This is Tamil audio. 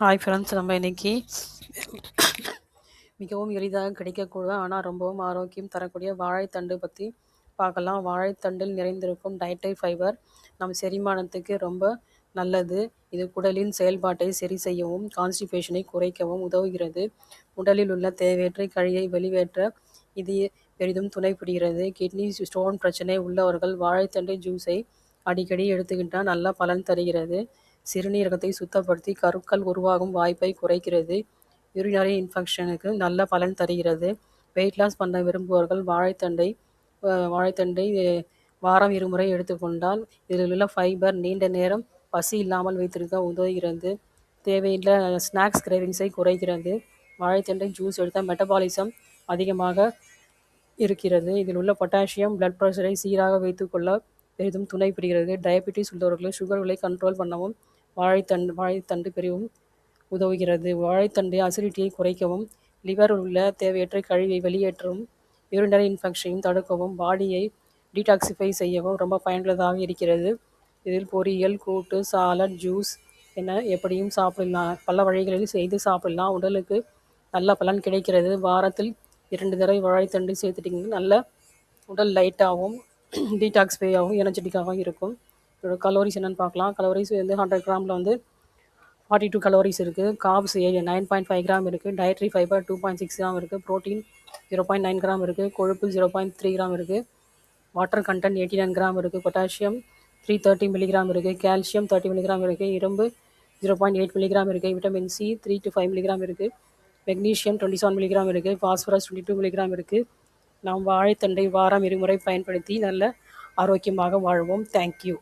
ஹாய் ஃப்ரெண்ட்ஸ் நம்ம இன்னைக்கு மிகவும் எளிதாக கிடைக்கக்கூடாது ஆனால் ரொம்பவும் ஆரோக்கியம் தரக்கூடிய வாழைத்தண்டு பற்றி பார்க்கலாம். வாழைத்தண்டில் நிறைந்திருக்கும் டயட்டரி ஃபைபர் நம் செரிமானத்துக்கு ரொம்ப நல்லது. இது குடலின் செயல்பாட்டை சரி செய்யவும் கான்ஸ்டிபேஷனை குறைக்கவும் உதவுகிறது. உடலில் உள்ள தேவையற்ற கழியை வெளியேற்ற இது பெரிதும் துணை புரிகிறது கிட்னி ஸ்டோன் பிரச்சனை உள்ளவர்கள் வாழைத்தண்டு ஜூஸை அடிக்கடி எடுத்துக்கிட்டால் நல்ல பலன் தருகிறது. சிறுநீரகத்தை சுத்தப்படுத்தி கருக்கள் உருவாகும் வாய்ப்பை குறைக்கிறது. யூரினரி இன்ஃபெக்ஷனுக்கு நல்ல பலன் தருகிறது. வெயிட் லாஸ் பண்ண விரும்புபவர்கள் வாழைத்தண்டை வாழைத்தண்டை வாரம் இருமுறை எடுத்துக்கொண்டால் இதில் உள்ள ஃபைபர் நீண்ட நேரம் பசி இல்லாமல் வைத்திருக்க உதவுகிறது. தேவையில்லை ஸ்நாக்ஸ் கிரேவிங்ஸை குறைக்கிறது. வாழைத்தண்டை ஜூஸ் எடுத்தால் மெட்டபாலிசம் அதிகமாக இருக்கிறது. இதில் உள்ள பொட்டாசியம் பிளட் ப்ரெஷரை சீராக வைத்துக்கொள்ள பெரிதும் துணை புரிகிறது டயபெட்டிஸ் உள்ளவர்களை சுகர்களை கண்ட்ரோல் பண்ணவும் வாழைத்தண்டு வாழைத்தண்டு பெரியவும் உதவுகிறது. வாழைத்தண்டு அசிடிட்டியை குறைக்கவும் லிவர் உள்ள தேவையற்ற கழிவை வெளியேற்றவும் யூரினரி இன்ஃபெக்ஷனையும் தடுக்கவும் பாடியை டீடாக்சிஃபை செய்யவும் ரொம்ப பயனுள்ளதாக இருக்கிறது. இதில் பொரியல் கூட்டு சாலட் ஜூஸ் என எப்படியும் சாப்பிடலாம். பல வழிகளில் செய்து சாப்பிடலாம். உடலுக்கு நல்ல பலன் கிடைக்கிறது. வாரத்தில் இரண்டு தடவை வாழைத்தண்டு சேர்த்துட்டிங்கன்னா நல்ல உடல் லைட்டாகவும் டீடாக்ஸ்ஃபையாகவும் எனர்ஜெட்டிக்காகவும் இருக்கும். கலோரிஸ் என்னென்னு பார்க்கலாம். கலோரிஸ் வந்து ஹண்ட்ரட் கிராமில் வந்து ஃபார்ட்டி டூ கலோரிஸ் இருக்குது carbs nine point five gram இருக்குது dietary fibre two point six gram இருக்குது protein zero point nine gram இருக்குது கொழுப்பு ஜீரோ பாயிண்ட் த்ரீ கிராம் இருக்குது water content eighty nine gram இருக்குது பொட்டாசியம் த்ரீ தேர்ட்டி மில்லிகிராம் இருக்குது கால்சியம் தேர்ட்டி மில்லிகிராம் இருக்குது இரும்பு ஜீரோ பாயிண்ட் எயிட் மில்லிகிராம் இருக்குது vitamin C three to five milligram இருக்குது மெக்னீஷியம் டுவெண்ட்டி செவன் மில்லிகிராம் இருக்குது ஃபாஸ்பரஸ் டுவெண்ட்டி டூ மில்லிகிராம் இருக்குது நாம் வாழைத்தண்டை வாரம் இருமுறை பயன்படுத்தி நல்ல ஆரோக்கியமாக வாழ்வோம். தேங்க்யூ